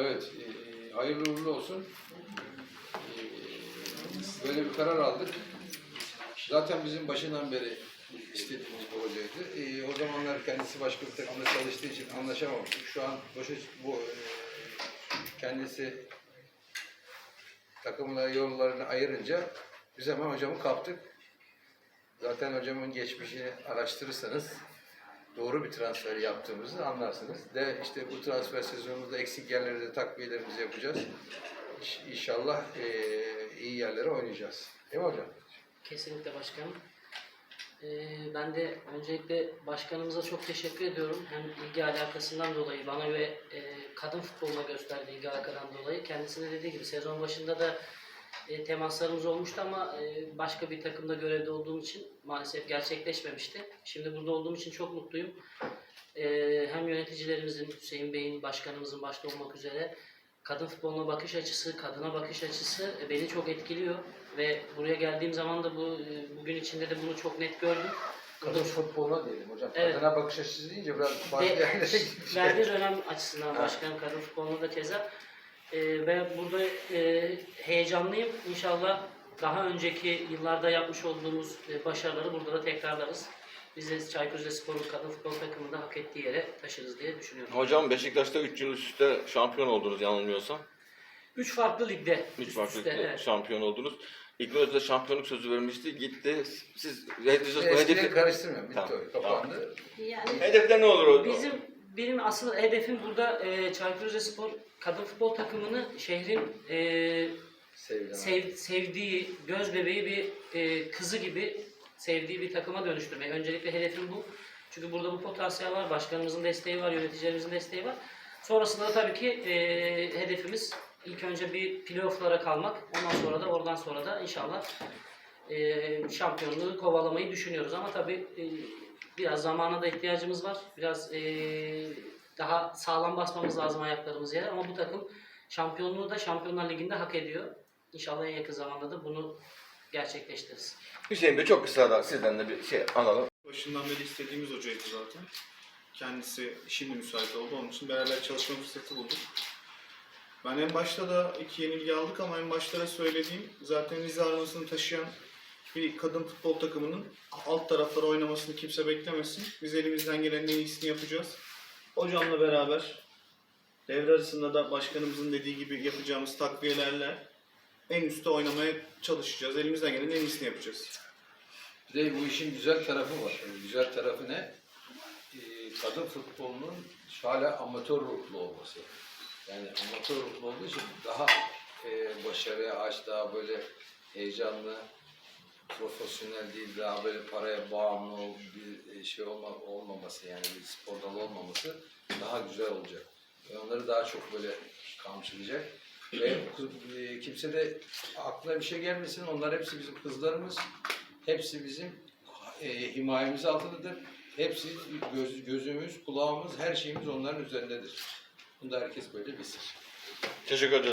Evet, e, hayırlı uğurlu olsun. E, böyle bir karar aldık. Zaten bizim başından beri istediğimiz bu hocaydı. E, o zamanlar kendisi başka bir takımda çalıştığı için anlaşamamıştık. Şu an boşa bu e, kendisi takımla yollarını ayırınca biz hemen hocamı kaptık. Zaten hocamın geçmişini araştırırsanız doğru bir transfer yaptığımızı anlarsınız. De işte bu transfer sezonunda eksik yerlerde de takviyelerimizi yapacağız. İş- İnşallah eee, iyi yerlere oynayacağız. Değil mi hocam? Kesinlikle başkanım. Ee, ben de öncelikle başkanımıza çok teşekkür ediyorum. Hem ilgi alakasından dolayı bana ve e, kadın futboluna gösterdiği ilgi alakadan dolayı. Kendisine dediği gibi sezon başında da e, temaslarımız olmuştu ama e, başka bir takımda görevde olduğum için maalesef gerçekleşmemişti. Şimdi burada olduğum için çok mutluyum. E, hem yöneticilerimizin, Hüseyin Bey'in, başkanımızın başta olmak üzere kadın futboluna bakış açısı, kadına bakış açısı e, beni çok etkiliyor ve buraya geldiğim zaman da bu e, bugün içinde de bunu çok net gördüm. Kadın futboluna diyelim hocam. Evet. Kadına bakış açısı deyince biraz farklı yerlere gitmiş. verdiği dönem açısından Evet. başkanım kadın futbolunda da keza. E, ben burada e, heyecanlıyım. İnşallah daha önceki yıllarda yapmış olduğumuz e, başarıları burada da tekrarlarız. Biz de Çaykur Rizespor'un kadın futbol takımında hak ettiği yere taşırız diye düşünüyorum. Hocam Beşiktaş'ta 3 yıl üst üste şampiyon oldunuz yanılmıyorsam. Üç farklı ligde. 3 üst farklı ligde evet. şampiyon oldunuz. İlknur Özde şampiyonluk sözü vermişti. Gitti. Siz hedef, Eskileri hedefi, karıştırmıyorum. Bitti Tamam, o. Kapandı. Yani hedefte ne olur o? Bizim benim asıl hedefim burada e, Çaykur Rizespor kadın futbol takımını şehrin e, Sevgili sev- sevdiği, göz bebeği bir e, kızı gibi sevdiği bir takıma dönüştürmek. Öncelikle hedefim bu. Çünkü burada bu potansiyel var, başkanımızın desteği var, yöneticilerimizin desteği var. Sonrasında da tabii ki e, hedefimiz ilk önce bir playoff'lara kalmak. Ondan sonra da oradan sonra da inşallah e, şampiyonluğu kovalamayı düşünüyoruz. Ama tabii e, biraz zamana da ihtiyacımız var. Biraz e, daha sağlam basmamız lazım ayaklarımız yere. Ama bu takım şampiyonluğu da Şampiyonlar Ligi'nde hak ediyor. İnşallah en yakın zamanda da bunu gerçekleştiririz. Hüseyin Bey çok kısa da sizden de bir şey alalım. Başından beri istediğimiz hocaydı zaten. Kendisi şimdi müsait oldu. Onun için beraber çalışma fırsatı bulduk. Ben en başta da iki yenilgi aldık ama en başta da söylediğim zaten Rize armasını taşıyan bir kadın futbol takımının alt taraflara oynamasını kimse beklemesin. Biz elimizden gelenin en iyisini yapacağız. Hocamla beraber devre arasında da başkanımızın dediği gibi yapacağımız takviyelerle en üstte oynamaya çalışacağız. Elimizden gelenin en iyisini yapacağız. Bir de bu işin güzel tarafı var. Yani güzel tarafı ne? Ee, kadın futbolunun hala amatör ruhlu olması. Yani amatör ruhlu olduğu için daha e, başarıya aç, daha böyle heyecanlı, profesyonel değil, daha böyle paraya bağımlı bir şey olma, olmaması yani bir spor dalı olmaması daha güzel olacak. Ve onları daha çok böyle kamçılayacak. Ve e, kimse de aklına bir şey gelmesin. Onlar hepsi bizim kızlarımız. Hepsi bizim e, himayemiz altındadır. Hepsi göz, gözümüz, kulağımız, her şeyimiz onların üzerindedir. Bunu da herkes böyle bilsin. Teşekkür ederim.